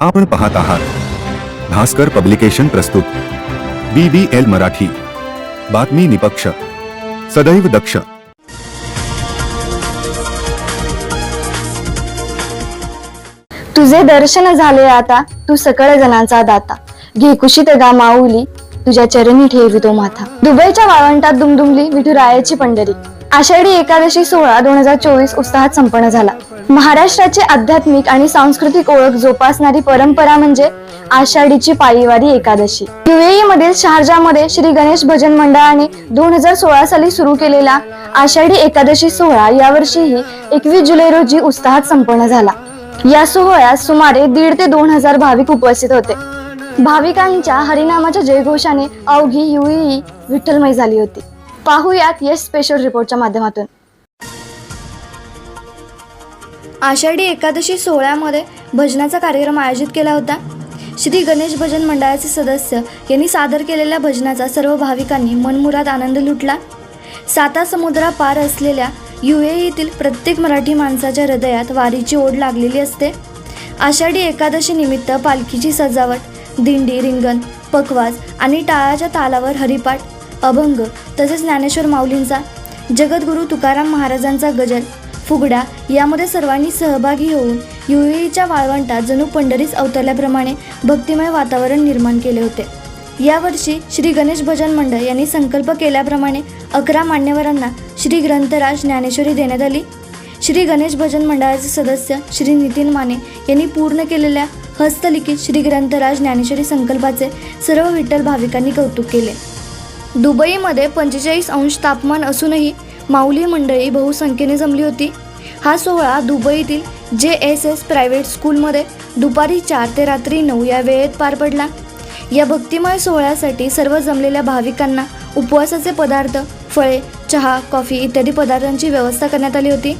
आपण पाहत आहात. भास्कर पब्लिकेशन प्रस्तुत. B B L Marathi. बातमी निपक्ष. सदैव दक्ष. तुझे दर्शन झाले आता तू सकळ जणांचा दाता. घे कुशीत गा माऊली तुझ्या चरणी ठेवितो माथा. दुबईच्या वाळवंटात दुमदुमली विठुरायाची पंढरी. आषाढी एकादशी सोहळा दोन हजार चोवीस उत्साहात संपन्न झाला. महाराष्ट्राची आध्यात्मिक आणि सांस्कृतिक ओळख जोपासणारी परंपरा म्हणजे आषाढीची पायीवारी एकादशी. युएई मधील शारजामध्ये श्री गणेश भजन मंडळाने दोन हजार सोळा साली सुरू केलेला आषाढी एकादशी सोहळा यावर्षीही एकवीस जुलै रोजी उत्साहात संपन्न झाला. या सोहळ्यात सुमारे दीड ते दोन हजार भाविक उपस्थित होते. भाविकांच्या हरिनामाच्या जयघोषाने अवघी युई विठ्ठलमय झाली होती. पाहुयात यश स्पेशल रिपोर्टच्या माध्यमातून. आषाढी एकादशी सोहळ्यामध्ये भजनाचा कार्यक्रम आयोजित केला होता. श्री गणेश भजन मंडळाचे सदस्य यांनी सादर केलेल्या भजनाचा सर्व भाविकांनी मनमुराद आनंद लुटला. साता समुद्रा पार असलेल्या युएईतील प्रत्येक मराठी माणसाच्या हृदयात वारीची ओढ लागलेली असते. आषाढी एकादशी निमित्त पालखीची सजावट दिंडी रिंगण पकवाज आणि टाळाच्या तालावर हरिपाठ अभंग तसेच ज्ञानेश्वर माऊलींचा जगद्गुरू तुकाराम महाराजांचा गजल फुगड्या यामध्ये सर्वांनी सहभागी होऊन युएईच्या वाळवंटात जणू पंढरीस अवतरल्याप्रमाणे भक्तिमय वातावरण निर्माण केले होते. यावर्षी श्री गणेश भजन मंडळ यांनी संकल्प केल्याप्रमाणे अकरा मान्यवरांना श्री ग्रंथराज ज्ञानेश्वरी देण्यात आली. श्री गणेश भजन मंडळाचे सदस्य श्री नितीन माने यांनी पूर्ण केलेल्या हस्तलिखित श्री ग्रंथराज ज्ञानेश्वरी संकल्पाचे सर्व विठ्ठल भाविकांनी कौतुक केले. दुबईमध्ये पंचेचाळीस अंश तापमान असूनही माऊली मंडळी बहुसंख्येने जमली होती. हा सोहळा दुबईतील जे एस एस प्रायव्हेट स्कूलमध्ये दुपारी चार ते रात्री नऊ या वेळेत पार पडला. या भक्तिमय सोहळ्यासाठी सर्व जमलेल्या भाविकांना उपवासाचे पदार्थ फळे चहा कॉफी इत्यादी पदार्थांची व्यवस्था करण्यात आली होती.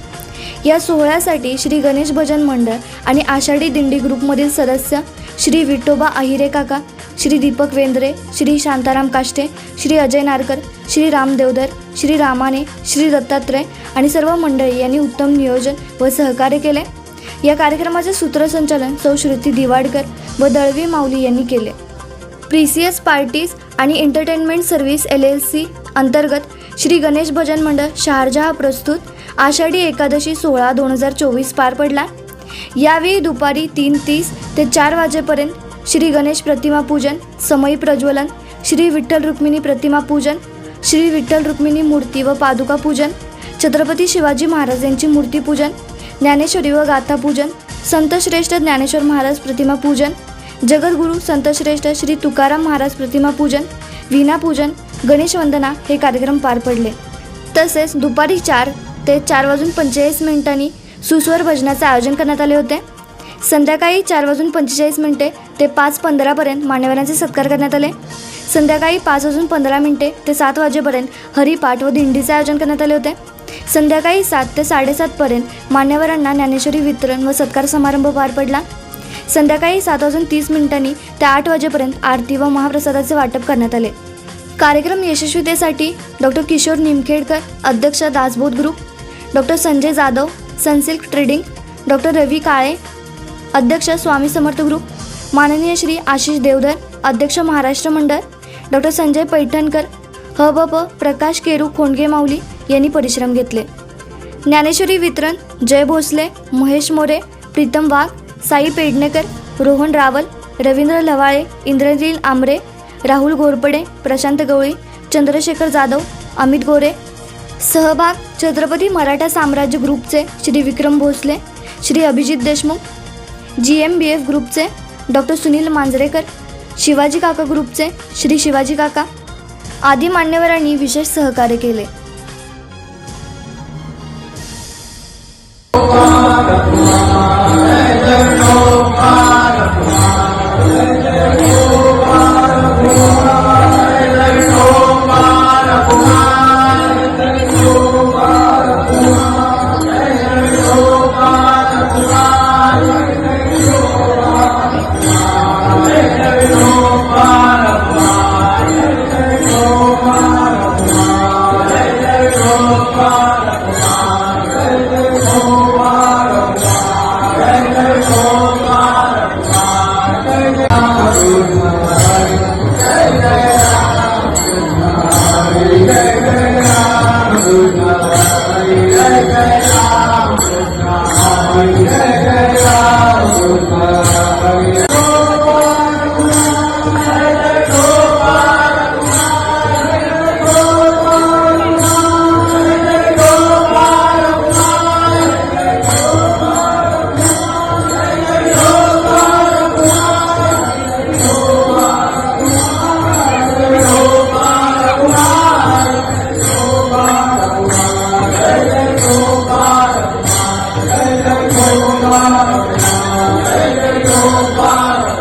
या सोहळ्यासाठी श्री गणेश भजन मंडळ आणि आषाढी दिंडी ग्रुपमधील सदस्य श्री विठोबा अहिरे काका श्री दीपक वेंद्रे श्री शांताराम काष्टे श्री अजय नारकर श्री राम देवधर श्री रामाने श्री दत्तात्रय आणि सर्व मंडळी यांनी उत्तम नियोजन व सहकार्य केले. या कार्यक्रमाचे सूत्रसंचालन सौ श्रुती दिवाडकर व दळवी माऊली यांनी केले. प्रिसियस पार्टीज आणि entertainment service L L C अंतर्गत श्री गणेश भजन मंडळ शहारजहा प्रस्तुत आषाढी एकादशी सोळा दोन हजार चोवीस पार पडला. यावेळी दुपारी तीन तीस ते चार वाजेपर्यंत श्री गणेश प्रतिमा पूजन समयी प्रज्वलन श्री विठ्ठल रुक्मिणी प्रतिमा पूजन श्री विठ्ठल रुक्मिणी मूर्ती व पादुका पूजन छत्रपती शिवाजी महाराज यांची मूर्ती पूजन ज्ञानेश्वरी व गाथा पूजन संतश्रेष्ठ ज्ञानेश्वर महाराज प्रतिमा पूजन जगद्गुरू संतश्रेष्ठ श्री तुकाराम महाराज प्रतिमा पूजन वीणा पूजन गणेश वंदना हे कार्यक्रम पार पडले. तसेच दुपारी चार ते चार वाजून पंचेचाळीस मिनिटांनी सुस्वर भजनाचे आयोजन करण्यात आले होते. संध्याकाळी चार वाजून पंचेचाळीस मिनिटे ते पाच पंधरापर्यंत मान्यवरांचे सत्कार करण्यात आले. संध्याकाळी पाच वाजून पंधरा मिनिटे ते सात वाजेपर्यंत हरिपाठ व दिंडीचे आयोजन करण्यात आले होते. संध्याकाळी सात ते साडेसातपर्यंत मान्यवरांना ज्ञानेश्वरी वितरण व सत्कार समारंभ पार पडला. संध्याकाळी सात वाजून तीस मिनिटांनी ते आठ वाजेपर्यंत आरती व महाप्रसादाचे वाटप करण्यात आले. कार्यक्रम यशस्वीतेसाठी डॉक्टर किशोर निमखेडकर अध्यक्ष Dasbodh group doctor Sanjay Jadhav Sunsilk trading doctor Ravi Kale अध्यक्ष स्वामी समर्थ ग्रुप माननीय श्री आशिष देवधर अध्यक्ष महाराष्ट्र मंडळ डॉक्टर संजय पैठणकर ह ब प प्रकाश केरू खोंडगे माऊली यांनी परिश्रम घेतले. ज्ञानेश्वरी वितरण जय भोसले महेश मोरे प्रीतम वाघ साई पेडणेकर रोहन रावल रवींद्र लवाळे इंद्रनील आमरे राहुल घोरपडे प्रशांत गवळी चंद्रशेखर जाधव अमित गोरे. सहभाग छत्रपती मराठा साम्राज्य ग्रुपचे Shri Vikram Bhosale Shri Abhijit Deshmukh G M B F ग्रुपचे डॉक्टर सुनील मांजरेकर शिवाजी काका ग्रुपचे श्री शिवाजी काका. आदी मान्यवरांनी विशेष सहकार्य केले. Señor, Hallelujah.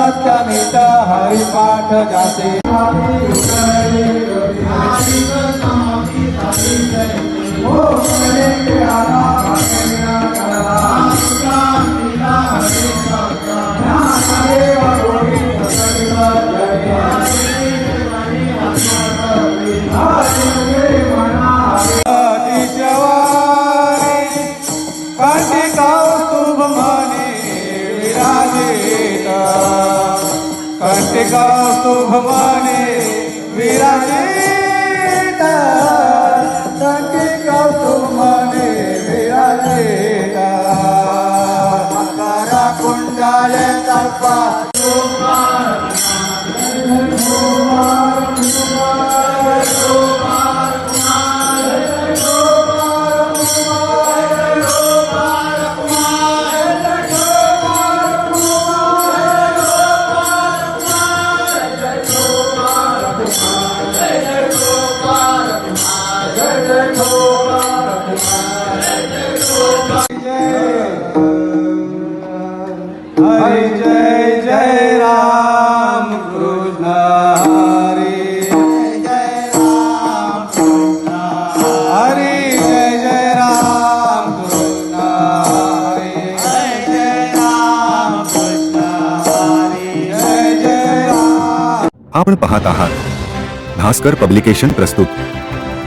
सत्यानिता हरिपाठ जाते टिकावा असतो भवाने वीराने. आपण पाहत आहात भास्कर पब्लिकेशन प्रस्तुत.